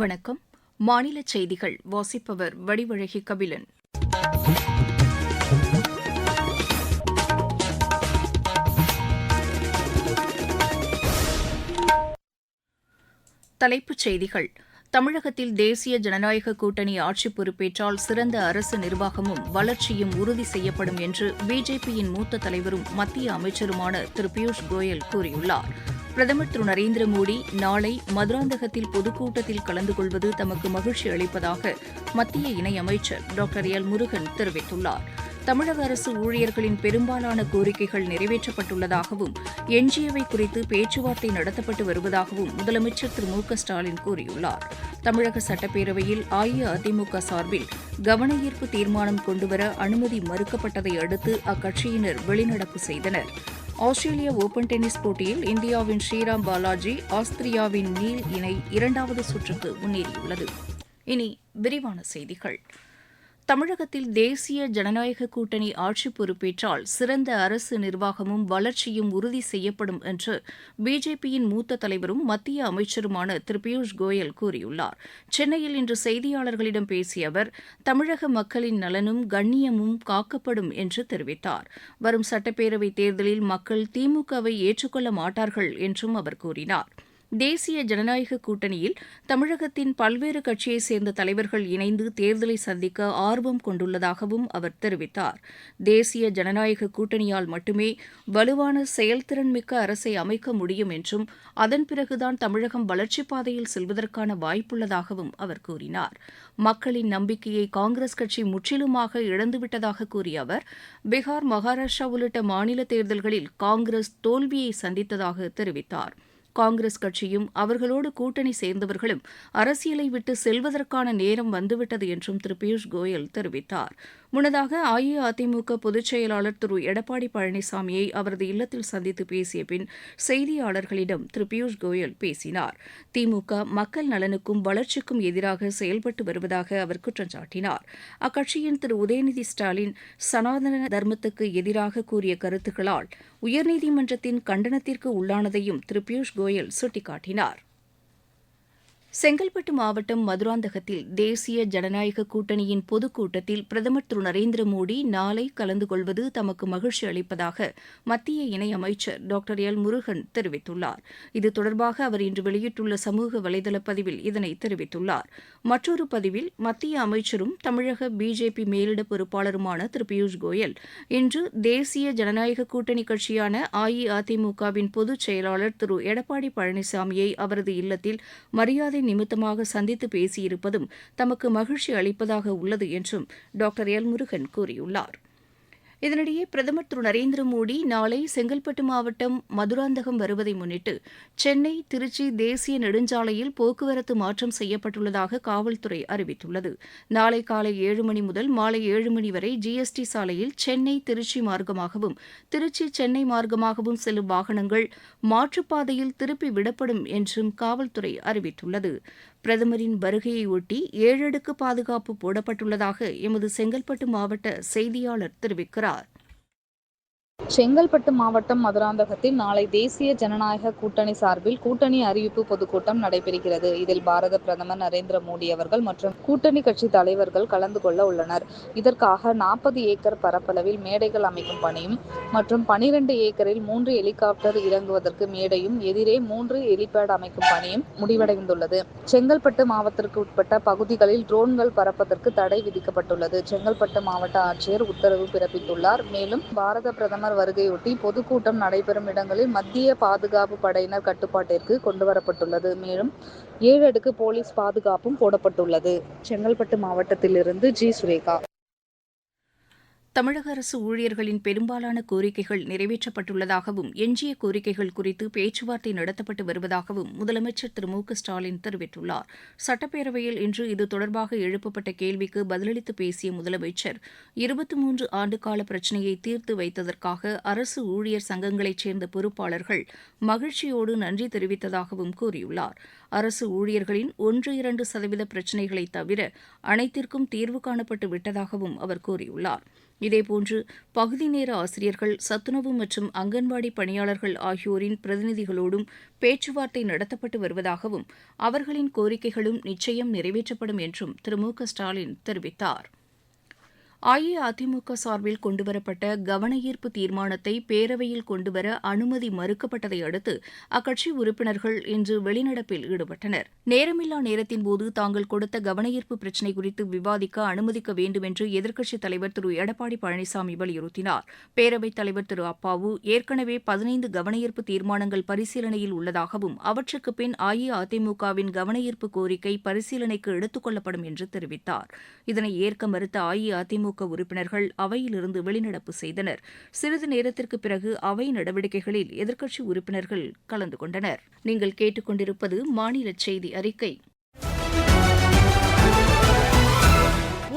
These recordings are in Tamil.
வணக்கம். மாநில செய்திகள் வாசிப்பவர் வடிவழகி கபிலன். தலைப்புச் செய்திகள். தமிழகத்தில் தேசிய ஜனநாயக கூட்டணி ஆட்சி பொறுப்பேற்றால் சிறந்த அரசு நிர்வாகமும் வளர்ச்சியும் உறுதி செய்யப்படும் என்று பிஜேபியின் மூத்த தலைவரும் மத்திய அமைச்சருமான திரு பியூஷ் கோயல் கூறியுள்ளார். பிரதமர் திரு நரேந்திர மோடி நாளை மதுராந்தகத்தில் பொதுக்கூட்டத்தில் கலந்து கொள்வது தமக்கு மகிழ்ச்சி அளிப்பதாக மத்திய இணையமைச்சர் டாக்டர் எல் முருகன் தெரிவித்துள்ளார். தமிழக அரசு ஊழியர்களின் பெரும்பாலான கோரிக்கைகள் நிறைவேற்றப்பட்டுள்ளதாகவும் எஞ்சியவை குறித்து பேச்சுவார்த்தை நடத்தப்பட்டு வருவதாகவும் முதலமைச்சர் திரு மு ஸ்டாலின் கூறியுள்ளார். தமிழக சட்டப்பேரவையில் அஇஅதிமுக சார்பில் கவன ஈர்ப்பு தீர்மானம் கொண்டுவர அனுமதி மறுக்கப்பட்டதை அடுத்து அக்கட்சியினர் வெளிநடப்பு செய்தனர். ஆஸ்திரேலிய ஓபன் டென்னிஸ் போட்டியில் இந்தியாவின் ஸ்ரீராம் பாலாஜி ஆஸ்திரியாவின் நீல் இணை இரண்டாவது சுற்றுக்கு முன்னேறியுள்ளது. இனி விரிவான செய்திகள். தமிழகத்தில் தேசிய ஜனநாயக கூட்டணி ஆட்சி பொறுப்பேற்றால் சிறந்த அரசு நிர்வாகமும் வளர்ச்சியும் உறுதி செய்யப்படும் என்று பிஜேபியின் மூத்த தலைவரும் மத்திய அமைச்சருமான திரு பியூஷ் கோயல் கூறியுள்ளார். சென்னையில் இன்று செய்தியாளர்களிடம் பேசிய அவர் தமிழக மக்களின் நலனும் கண்ணியமும் காக்கப்படும் என்று தெரிவித்தார். வரும் சட்டப்பேரவைத் தேர்தலில் மக்கள் திமுகவை ஏற்றுக்கொள்ள மாட்டார்கள் என்றும் அவர் கூறினார். தேசிய ஜனநாயக கூட்டணியில் தமிழகத்தின் பல்வேறு கட்சியைச் சேர்ந்த தலைவர்கள் இணைந்து தேர்தலை சந்திக்க ஆர்வம் கொண்டுள்ளதாகவும் அவர் தெரிவித்தார். தேசிய ஜனநாயக கூட்டணியால் மட்டுமே வலுவான செயல்திறன் மிக்க அரசை அமைக்க முடியும் என்றும் அதன் பிறகுதான் தமிழகம் வளர்ச்சிப் பாதையில் செல்வதற்கான வாய்ப்புள்ளதாகவும் அவர் கூறினார். மக்களின் நம்பிக்கையை காங்கிரஸ் கட்சி முற்றிலுமாக இழந்துவிட்டதாக கூறிய அவர் பீகார் மகாராஷ்டிரா உள்ளிட்ட மாநில தேர்தல்களில் காங்கிரஸ் தோல்வியை சந்தித்ததாக தெரிவித்தார். காங்கிரஸ் கட்சியும் அவர்களோடு கூட்டணி சேர்ந்தவர்களும் அரசியலை விட்டு செல்வதற்கான நேரம் வந்துவிட்டது என்றும் திரு பியூஷ் கோயல் தெரிவித்தார். முன்னதாக அஇஅதிமுக பொதுச் செயலாளர் திரு எடப்பாடி பழனிசாமியை அவரது இல்லத்தில் சந்தித்து பேசிய பின் செய்தியாளர்களிடம் திரு பியூஷ் கோயல் பேசினார். திமுக மக்கள் நலனுக்கும் வளர்ச்சிக்கும் எதிராக செயல்பட்டு வருவதாக அவர் குற்றம் சாட்டினார். அக்கட்சியின் திரு உதயநிதி ஸ்டாலின் சனாதன தர்மத்துக்கு எதிராக கூறிய கருத்துக்களால் உயர்நீதிமன்றத்தின் கண்டனத்திற்கு உள்ளானதையும் திரு பியூஷ் கோயல் சுட்டிக்காட்டினார். செங்கல்பட்டு மாவட்டம் மதுராந்தகத்தில் தேசிய ஜனநாயக கூட்டணியின் பொதுக்கூட்டத்தில் பிரதமர் திரு நரேந்திர மோடி நாளை கலந்து கொள்வது தமக்கு மகிழ்ச்சி அளிப்பதாக மத்திய இணையமைச்சர் டாக்டர் எல் முருகன் தெரிவித்துள்ளார். இது தொடர்பாக அவர் இன்று வெளியிட்டுள்ள சமூக வலைதள பதிவில் இதனை தெரிவித்துள்ளார். மற்றொரு பதிவில் மத்திய அமைச்சரும் தமிழக பிஜேபி மேலிட பொறுப்பாளருமான திரு பியூஷ் கோயல் இன்று தேசிய ஜனநாயக கூட்டணி கட்சியான அஇஅதிமுகவின் பொதுச் செயலாளர் திரு எடப்பாடி பழனிசாமியை அவரது இல்லத்தில் மரியாதை நிமித்தமாக சந்தித்து பேசியிருப்பதும் தமக்கு மகிழ்ச்சி அளிப்பதாக உள்ளது என்றும் டாக்டர் எல் முருகன் கூறியுள்ளார். இதனிடையே பிரதமர் திரு நரேந்திர மோடி நாளை செங்கல்பட்டு மாவட்டம் மதுராந்தகம் வருவதை முன்னிட்டு சென்னை திருச்சி தேசிய நெடுஞ்சாலையில் போக்குவரத்து மாற்றம் செய்யப்பட்டுள்ளதாக காவல்துறை அறிவித்துள்ளது. நாளை காலை ஏழு மணி முதல் மாலை ஏழு மணி வரை ஜிஎஸ்டி சாலையில் சென்னை திருச்சி மார்க்கமாகவும் திருச்சி சென்னை மார்க்கமாகவும் செல்லும் வாகனங்கள் மாற்றுப்பாதையில் திருப்பி விடப்படும் என்றும் காவல்துறை அறிவித்துள்ளது. பிரதமரின் வருகையை ஒட்டி ஏழடுக்கு பாதுகாப்பு போடப்பட்டுள்ளதாக எமது செங்கல்பட்டு மாவட்ட செய்தியாளர் தெரிவிக்கிறார். செங்கல்பட்டு மாவட்டம் மதுராந்தகத்தில் நாளை தேசிய ஜனநாயக கூட்டணி சார்பில் கூட்டணி அறிவிப்பு பொதுக்கூட்டம் நடைபெறுகிறது. இதில் பாரத பிரதமர் நரேந்திர மோடி அவர்கள் மற்றும் கூட்டணி கட்சி தலைவர்கள் கலந்து கொள்ள உள்ளனர். இதற்காக நாற்பது ஏக்கர் பரப்பளவில் மேடைகள் அமைக்கும் பணியும் மற்றும் பனிரெண்டு ஏக்கரில் மூன்று ஹெலிகாப்டர் இறங்குவதற்கு மேடையும் எதிரே மூன்று ஹெலிபேட் அமைக்கும் பணியும் முடிவடைந்துள்ளது. செங்கல்பட்டு மாவட்டத்திற்கு உட்பட்ட பகுதிகளில் ட்ரோன்கள் பறப்பதற்கு தடை விதிக்கப்பட்டுள்ளது. செங்கல்பட்டு மாவட்ட ஆட்சியர் உத்தரவு பிறப்பித்துள்ளார். மேலும் பாரத பிரதமர் வருகையொட்டி பொதுக்கூட்டம் நடைபெறும் இடங்களில் மத்திய பாதுகாப்பு படையினர் கட்டுப்பாட்டிற்கு கொண்டு வரப்பட்டுள்ளது மேலும் ஏழு அடுக்கு போலீஸ் பாதுகாப்பும் போடப்பட்டுள்ளது. செங்கல்பட்டு மாவட்டத்திலிருந்து ஜி. சுரேகா. தமிழக அரசு ஊழியர்களின் பெரும்பாலான கோரிக்கைகள் நிறைவேற்றப்பட்டுள்ளதாகவும் எஞ்சிய கோரிக்கைகள் குறித்து பேச்சுவார்த்தை நடத்தப்பட்டு வருவதாகவும் முதலமைச்சர் திரு மு க ஸ்டாலின் தெரிவித்துள்ளார். சட்டப்பேரவையில் இன்று இது தொடர்பாக எழுப்பப்பட்ட கேள்விக்கு பதிலளித்து பேசிய முதலமைச்சர் இருபத்தி மூன்று ஆண்டுகால பிரச்சினையை தீர்த்து வைத்ததற்காக அரசு ஊழியர் சங்கங்களைச் சேர்ந்த பொறுப்பாளர்கள் மகிழ்ச்சியோடு நன்றி தெரிவித்ததாகவும் கூறியுள்ளார். அரசு ஊழியர்களின் ஒன்று இரண்டு சதவீத பிரச்சினைகளை தவிர அனைத்திற்கும் தீர்வு காணப்பட்டு விட்டதாகவும் அவர் கூறியுள்ளார். இதேபோன்று பகுதி நேர ஆசிரியர்கள் சத்துணவு மற்றும் அங்கன்வாடி பணியாளர்கள் ஆகியோரின் பிரதிநிதிகளோடும் பேச்சுவார்த்தை நடத்தப்பட்டு வருவதாகவும் அவர்களின் கோரிக்கைகளும் நிச்சயம் நிறைவேற்றப்படும் என்றும் திரு மு க ஸ்டாலின் தெரிவித்தார். அஇஅதிமுக சார்பில் கொண்டுவரப்பட்ட கவனார்ப்பு தீர்மானத்தை பேரவையில் கொண்டுவர அனுமதி மறுக்கப்பட்டதை அடுத்து அக்கட்சி உறுப்பினர்கள் இன்று வெளிநடப்பில் ஈடுபட்டனர். நேரமில்லா நேரத்தின்போது தாங்கள் கொடுத்த கவனார்ப்பு பிரச்சினை குறித்து விவாதிக்க அனுமதிக்க வேண்டும் என்று எதிர்க்கட்சித் தலைவர் திரு எடப்பாடி பழனிசாமி வலியுறுத்தினார். பேரவைத் தலைவர் திரு அப்பாவு ஏற்கனவே பதினைந்து கவனார்ப்பு தீர்மானங்கள் பரிசீலனையில் உள்ளதாகவும் அவற்றுக்கு பின் அஇஅதிமுகவின் கவனார்ப்பு கோரிக்கை பரிசீலனைக்கு எடுத்துக் கொள்ளப்படும் என்று தெரிவித்தார். இதனை ஏற்க மறுத்த அஇஅதிமுக திமுக உறுப்பினர்கள் அவையிலிருந்து வெளிநடப்பு செய்தனர். சிறிது நேரத்திற்கு பிறகு அவை நடவடிக்கைகளில் எதிர்க்கட்சி உறுப்பினர்கள் கலந்து கொண்டனர். நீங்கள் கேட்டுக்கொண்டிருப்பது மாநில செய்தி அறிக்கை.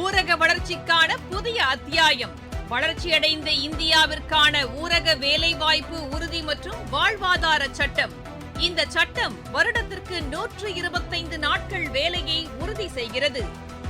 ஊரக வளர்ச்சிக்கான புதிய அத்தியாயம். வளர்ச்சியடைந்த இந்தியாவிற்கான ஊரக வேலைவாய்ப்பு உறுதி மற்றும் வாழ்வாதார சட்டம். இந்த சட்டம் வருடத்திற்கு நூற்று இருபத்தைந்து நாட்கள் வேலையை உறுதி செய்கிறது.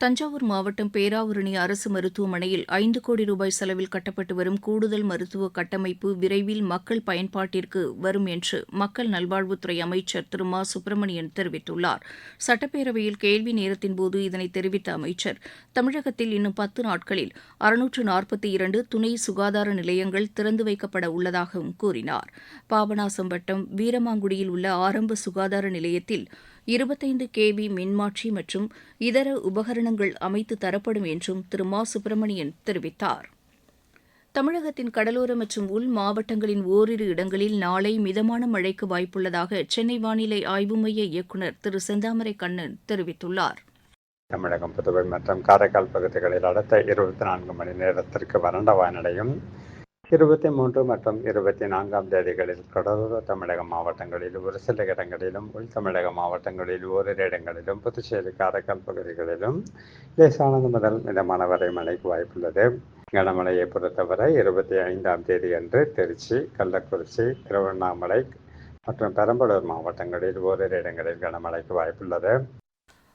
தஞ்சாவூர் மாவட்டம் பேராவூரணி அரசு மருத்துவமனையில் ஐந்து கோடி ரூபாய் செலவில் கட்டப்பட்டு வரும் கூடுதல் மருத்துவ கட்டமைப்பு விரைவில் மக்கள் பயன்பாட்டிற்கு வரும் என்று மக்கள் நல்வாழ்வுத்துறை அமைச்சர் திரு மா. சுப்பிரமணியன் தெரிவித்துள்ளார். சட்டப்பேரவையில் கேள்வி நேரத்தின்போது இதனை தெரிவித்த அமைச்சர் தமிழகத்தில் இன்னும் பத்து நாட்களில் அறுநூற்று நாற்பத்தி இரண்டு துணை சுகாதார நிலையங்கள் திறந்து வைக்கப்பட உள்ளதாகவும் கூறினார். பாபநாசம் வட்டம் வீரமாங்குடியில் உள்ள ஆரம்ப சுகாதார நிலையத்தில் இருபத்தைந்து கேவி மின்மாற்றி மற்றும் இதர உபகரணங்கள் அமைத்து தரப்படும் என்றும் திரு மா. சுப்பிரமணியன் தெரிவித்தார். தமிழகத்தின் கடலோர மற்றும் உள் மாவட்டங்களின் ஓரிரு இடங்களில் நாளை மிதமான மழைக்கு வாய்ப்புள்ளதாக சென்னை வானிலை ஆய்வு மைய இயக்குநர் திரு செந்தாமரை கண்ணன் தெரிவித்துள்ளார். தமிழகம் புதுவை மற்றும் காரைக்கால் பகுதிகளில் அடுத்த இருபத்தி நான்கு மணி நேரத்திற்கு வறண்ட வானிலையும் இருபத்தி மூன்று மற்றும் இருபத்தி நான்காம் தேதிகளில் கடலோர தமிழக மாவட்டங்களில் ஒரு சில இடங்களிலும் உள் தமிழக மாவட்டங்களில் ஓரிரு இடங்களிலும் புதுச்சேரி காரைக்கால் பகுதிகளிலும் லேசானது முதல் மிதமான வரை மழைக்கு வாய்ப்புள்ளது. கனமழையை பொறுத்தவரை இருபத்தி ஐந்தாம் தேதி அன்று திருச்சி கள்ளக்குறிச்சி திருவண்ணாமலை மற்றும் பெரம்பலூர் மாவட்டங்களில் ஓரிரு இடங்களில் கனமழைக்கு வாய்ப்புள்ளது.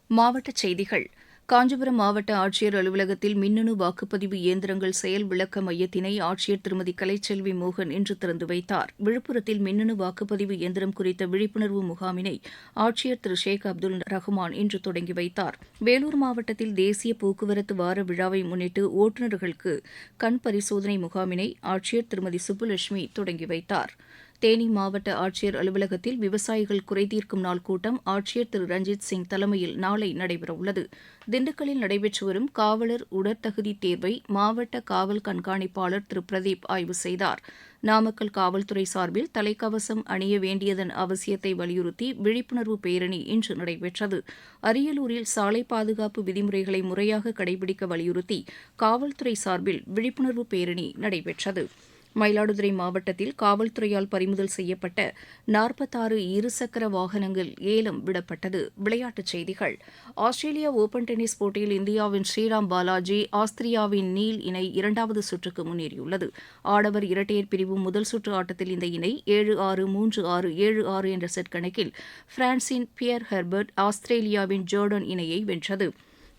மாவட்ட செய்திகள். காஞ்சிபுரம் மாவட்ட ஆட்சியர் அலுவலகத்தில் மின்னணு வாக்குப்பதிவு இயந்திரங்கள் செயல் விளக்க மையத்தினை ஆட்சியர் திருமதி கலைச்செல்வி மோகன் இன்று திறந்து வைத்தார். விழுப்புரத்தில் மின்னணு வாக்குப்பதிவு இயந்திரம் குறித்த விழிப்புணர்வு முகாமினை ஆட்சியர் திரு ஷேக் அப்துல் ரஹ்மான் இன்று தொடங்கி வைத்தார். வேலூர் மாவட்டத்தில் தேசிய போக்குவரத்து வார விழாவை முன்னிட்டு ஓட்டுநர்களுக்கு கண் பரிசோதனை முகாமினை ஆட்சியர் திருமதி சுப்புலட்சுமி தொடங்கி வைத்தார். தேனி மாவட்ட ஆட்சியர் அலுவலகத்தில் விவசாயிகள் குறைதீர்க்கும் நாள் கூட்டம் ஆட்சியர் திரு. ரஞ்சித் சிங் தலைமையில் நாளை நடைபெறவுள்ளது. திண்டுக்கல்லில் நடைபெற்று வரும் காவலர் உடற்தகுதி தேர்வை மாவட்ட காவல் கண்காணிப்பாளர் திரு. பிரதீப் ஆய்வு செய்தார். நாமக்கல் காவல்துறை சார்பில் தலைக்கவசம் அணிய வேண்டியதன் அவசியத்தை வலியுறுத்தி விழிப்புணர்வு பேரணி இன்று நடைபெற்றது. அரியலூரில் சாலை பாதுகாப்பு விதிமுறைகளை முறையாக கடைபிடிக்க வலியுறுத்தி காவல்துறை சார்பில் விழிப்புணர்வு பேரணி நடைபெற்றது. மயிலாடுதுறை மாவட்டத்தில் காவல்துறையால் பறிமுதல் செய்யப்பட்ட நாற்பத்தாறு இருசக்கர வாகனங்கள் ஏலம் விடப்பட்டது. விளையாட்டுச் செய்திகள். ஆஸ்திரேலியா ஓபன் டென்னிஸ் போட்டியில் இந்தியாவின் ஸ்ரீராம் பாலாஜி ஆஸ்திரியாவின் நீல் இணை இரண்டாவது சுற்றுக்கு முன்னேறியுள்ளது. ஆடவர் இரட்டையர் பிரிவு முதல் சுற்று ஆட்டத்தில் இந்த இணை ஏழு ஆறு மூன்று ஆறு ஏழு ஆறு என்ற செட் கணக்கில் பிரான்சின் பியர் ஹெர்பர்ட் ஆஸ்திரேலியாவின் ஜோர்டன் இணையை வென்றது.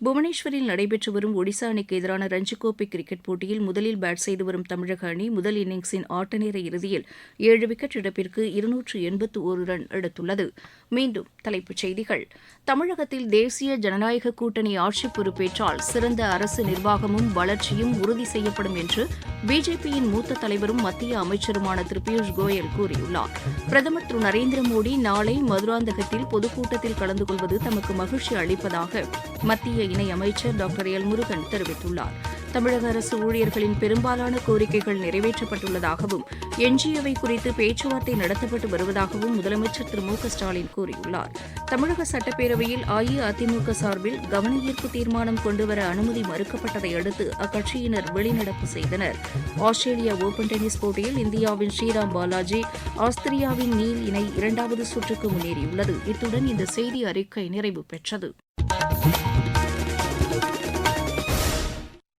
புவனேஸ்வரில் நடைபெற்று வரும் ஒடிசா அணிக்கு எதிரான ரஞ்சிக் கோப்பை கிரிக்கெட் போட்டியில் முதலில் பேட் செய்து வரும் தமிழக அணி முதல் இன்னிங்ஸின் ஆட்டநேர இறுதியில் ஏழு விக்கெட் இழப்பிற்கு இருநூற்று எண்பத்து ஒரு ரன் எடுத்துள்ளது. மீண்டும் தலைப்புச் செய்திகள். தமிழகத்தில் தேசிய ஜனநாயக கூட்டணி ஆட்சி பொறுப்பேற்றால் சிறந்த அரசு நிர்வாகமும் வளர்ச்சியும் உறுதி செய்யப்படும் என்று பிஜேபியின் மூத்த தலைவரும் மத்திய அமைச்சருமான திரு பியூஷ் கோயல் கூறியுள்ளார். பிரதமர் திரு நரேந்திர மோடி நாளை மதுராந்தகத்தில் பொதுக்கூட்டத்தில் கலந்து கொள்வது தமக்கு மகிழ்ச்சி அளிப்பதாக மத்திய இணையமைச்சர் டாக்டர் எல் முருகன் தெரிவித்துள்ளார். தமிழக அரசு ஊழியர்களின் பெரும்பாலான கோரிக்கைகள் நிறைவேற்றப்பட்டுள்ளதாகவும் எஞ்சியவை குறித்து பேச்சுவார்த்தை நடத்தப்பட்டு வருவதாகவும் முதலமைச்சர் திரு மு க ஸ்டாலின் கூறியுள்ளார். தமிழக சட்டப்பேரவையில் அஇஅதிமுக சார்பில் கவனஈர்ப்பு தீர்மானம் கொண்டுவர அனுமதி மறுக்கப்பட்டதை அடுத்து அக்கட்சியினர் வெளிநடப்பு செய்தனர். ஆஸ்திரேலிய ஓபன் டென்னிஸ் போட்டியில் இந்தியாவின் ஸ்ரீராம் பாலாஜி ஆஸ்திரியாவின் நீல் இணை இரண்டாவது சுற்றுக்கு முன்னேறியுள்ளது. இத்துடன் இந்த செய்தி அறிக்கை நிறைவு பெற்றது.